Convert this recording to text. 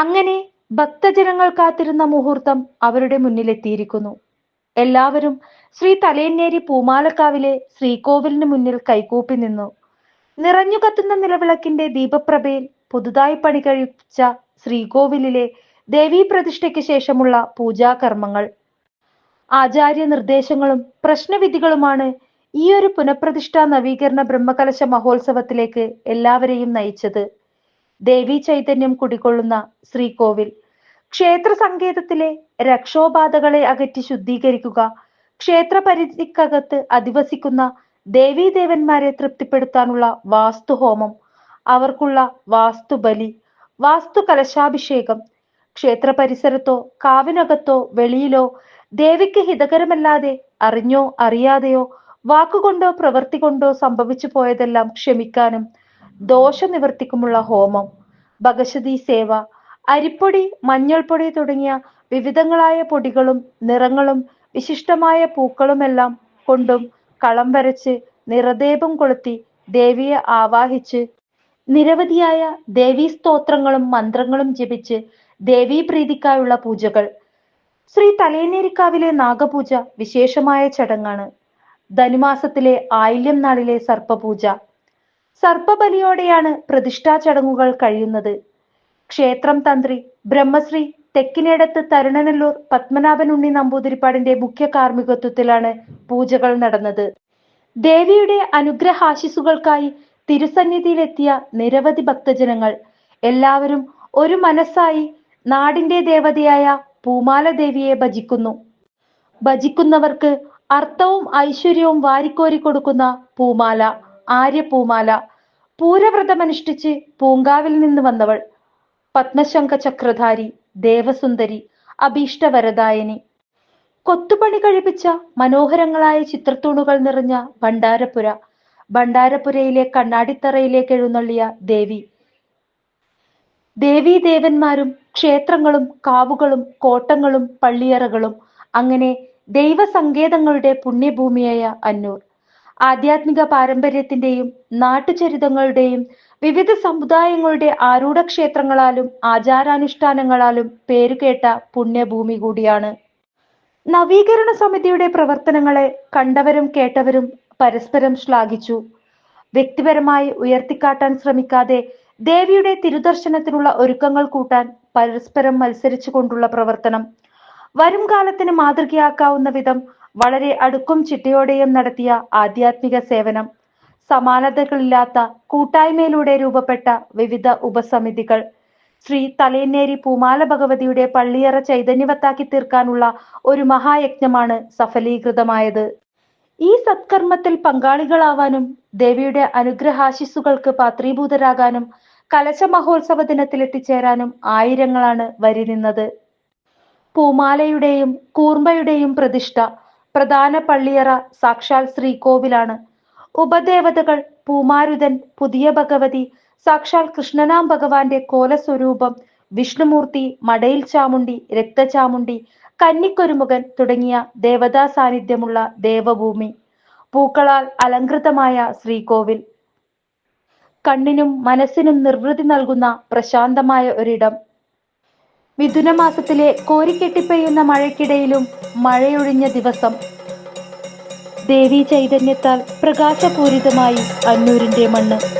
അങ്ങനെ ഭക്തജനങ്ങൾ കാത്തിരുന്ന മുഹൂർത്തം അവരുടെ മുന്നിലെത്തിയിരിക്കുന്നു. എല്ലാവരും ശ്രീ തലയന്നേരി പൂമാലക്കാവിലെ ശ്രീകോവിലിന് മുന്നിൽ കൈകൂപ്പി നിന്നു. നിറഞ്ഞു കത്തുന്ന നിലവിളക്കിന്റെ ദീപപ്രഭയിൽ പുതുതായി പണി കഴിച്ച ശ്രീകോവിലിലെ ദേവീ പ്രതിഷ്ഠയ്ക്ക് ശേഷമുള്ള പൂജാകർമ്മങ്ങൾ. ആചാര്യ നിർദ്ദേശങ്ങളും പ്രശ്നവിധികളുമാണ് ഈ ഒരു പുനഃപ്രതിഷ്ഠാ നവീകരണ ബ്രഹ്മകലശ മഹോത്സവത്തിലേക്ക് എല്ലാവരെയും നയിച്ചത്. ദേവീ ചൈതന്യം കുടികൊള്ളുന്ന ശ്രീകോവിൽ. ക്ഷേത്ര സങ്കേതത്തിലെ രക്ഷോബാധകളെ അകറ്റി ശുദ്ധീകരിക്കുക ക്ഷേത്ര പരിധിക്കകത്ത് അധിവസിക്കുന്ന ദേവീദേവന്മാരെ തൃപ്തിപ്പെടുത്താനുള്ള വാസ്തുഹോമം അവർക്കുള്ള വാസ്തുബലി വാസ്തു കലശാഭിഷേകം ക്ഷേത്ര പരിസരത്തോ കാവിനകത്തോ വെളിയിലോ ദേവിക്ക് ഹിതകരമല്ലാതെ അറിഞ്ഞോ അറിയാതെയോ വാക്കുകൊണ്ടോ പ്രവൃത്തി കൊണ്ടോ സംഭവിച്ചു പോയതെല്ലാം ക്ഷമിക്കാനും ദോഷനിവർത്തിക്കുമുള്ള ഹോമം ഭഗശതി സേവ അരിപ്പൊടി മഞ്ഞൾപ്പൊടി തുടങ്ങിയ വിവിധങ്ങളായ പൊടികളും നിറങ്ങളും വിശിഷ്ടമായ പൂക്കളുമെല്ലാം കൊണ്ടും കളം വരച്ച് നിറദേപം കൊളുത്തി ദേവിയെ ആവാഹിച്ച് നിരവധിയായ ദേവീ സ്തോത്രങ്ങളും മന്ത്രങ്ങളും ജപിച്ച് ദേവീ പ്രീതിക്കായുള്ള പൂജകൾ. ശ്രീ തലേനേരിക്കാവിലെ നാഗപൂജ വിശേഷമായ ചടങ്ങാണ്. ധനുമാസത്തിലെ ആയില്യം നാളിലെ സർപ്പപൂജ. സർപ്പബലിയോടെയാണ് പ്രതിഷ്ഠാ ചടങ്ങുകൾ കഴിയുന്നത്. ക്ഷേത്രം തന്ത്രി ബ്രഹ്മശ്രീ തെക്കിനേടത്ത് തരുണനല്ലൂർ പത്മനാഭൻ ഉണ്ണി നമ്പൂതിരിപ്പാടിന്റെ മുഖ്യ കാർമ്മികത്വത്തിലാണ് പൂജകൾ നടന്നത്. ദേവിയുടെ അനുഗ്രഹാശിസുകൾക്കായി തിരുസന്നിധിയിലെത്തിയ നിരവധി ഭക്തജനങ്ങൾ എല്ലാവരും ഒരു മനസ്സായി നാടിന്റെ ദേവതയായ പൂമാല ദേവിയെ ഭജിക്കുന്നു. ഭജിക്കുന്നവർക്ക് അർത്ഥവും ഐശ്വര്യവും വാരിക്കോരി കൊടുക്കുന്ന പൂമാല. ആര്യ പൂമാല പൂരവ്രതമനുഷ്ഠിച്ച് പൂങ്കാവിൽ നിന്ന് വന്നവൾ പത്മശങ്ക ചക്രധാരി ദേവസുന്ദരി അഭീഷ്ടവരദായനി. കൊത്തുപണി കഴിപ്പിച്ച മനോഹരങ്ങളായ ചിത്രത്തൂണുകൾ നിറഞ്ഞ ഭണ്ഡാരപ്പുര ഭണ്ഡാരപ്പുരയിലെ കണ്ണാടിത്തറയിലേക്ക് എഴുന്നള്ളിയ ദേവി. ദേവീ ദേവന്മാരും ക്ഷേത്രങ്ങളും കാവുകളും കോട്ടങ്ങളും പള്ളിയറകളും അങ്ങനെ ദൈവസങ്കേതങ്ങളുടെ പുണ്യഭൂമിയായ അന്നൂർ. ആധ്യാത്മിക പാരമ്പര്യത്തിന്റെയും നാട്ടുചരിതങ്ങളുടെയും വിവിധ സമുദായങ്ങളുടെ ആരൂഢ ക്ഷേത്രങ്ങളാലും ആചാരാനുഷ്ഠാനങ്ങളാലും പേരുകേട്ട പുണ്യഭൂമി കൂടിയാണ്. നവീകരണ സമിതിയുടെ പ്രവർത്തനങ്ങളെ കണ്ടവരും കേട്ടവരും പരസ്പരം ശ്ലാഘിച്ചു. വ്യക്തിപരമായി ഉയർത്തിക്കാട്ടാൻ ശ്രമിക്കാതെ ദേവിയുടെ തിരുദർശനത്തിനുള്ള ഒരുക്കങ്ങൾ കൂട്ടാൻ പരസ്പരം മത്സരിച്ചു കൊണ്ടുള്ള പ്രവർത്തനം. വരും കാലത്തിന് മാതൃകയാക്കാവുന്ന വിധം വളരെ അടുക്കും ചിട്ടയോടെയും നടത്തിയ ആധ്യാത്മിക സേവനം സമാനതകളില്ലാത്ത കൂട്ടായ്മയിലൂടെ രൂപപ്പെട്ട വിവിധ ഉപസമിതികൾ ശ്രീ തലേന്നേരി പൂമാല ഭഗവതിയുടെ പള്ളിയറ ചൈതന്യവത്താക്കി തീർക്കാനുള്ള ഒരു മഹായജ്ഞമാണ് സഫലീകൃതമായത്. ഈ സത്കർമ്മത്തിൽ പങ്കാളികളാവാനും ദേവിയുടെ അനുഗ്രഹാശിസുകൾക്ക് പാത്രീഭൂതരാകാനും കലശ മഹോത്സവ ദിനത്തിൽ എത്തിച്ചേരാനും ആയിരങ്ങളാണ് വരി നിന്നത് പൂമാലയുടെയും കൂർമ്മയുടെയും പ്രതിഷ്ഠ പ്രധാന പള്ളിയറ സാക്ഷാൽ ശ്രീകോവിലാണ്. ഉപദേവതകൾ പൂമാരുതൻ പുതിയ ഭഗവതി സാക്ഷാൽ കൃഷ്ണനാം ഭഗവാന്റെ കോലസ്വരൂപം വിഷ്ണുമൂർത്തി മടയിൽ ചാമുണ്ടി രക്തചാമുണ്ടി കന്നിക്കൊരുമുഖൻ തുടങ്ങിയ ദേവതാ സാന്നിധ്യമുള്ള ദേവഭൂമി പൂക്കളാൽ അലങ്കൃതമായ ശ്രീകോവിൽ. കണ്ണിനും മനസ്സിനും നിർവൃതി നൽകുന്ന പ്രശാന്തമായ ഒരിടം. മിഥുനമാസത്തിലെ കോരിക്കെട്ടിപ്പെയ്യുന്ന മഴയ്ക്കിടയിലും മഴയൊഴിഞ്ഞ ദിവസം. ദേവി ചൈതന്യത്താൽ പ്രകാശപൂരിതമായി അന്നൂരിന്റെ മണ്ണ്.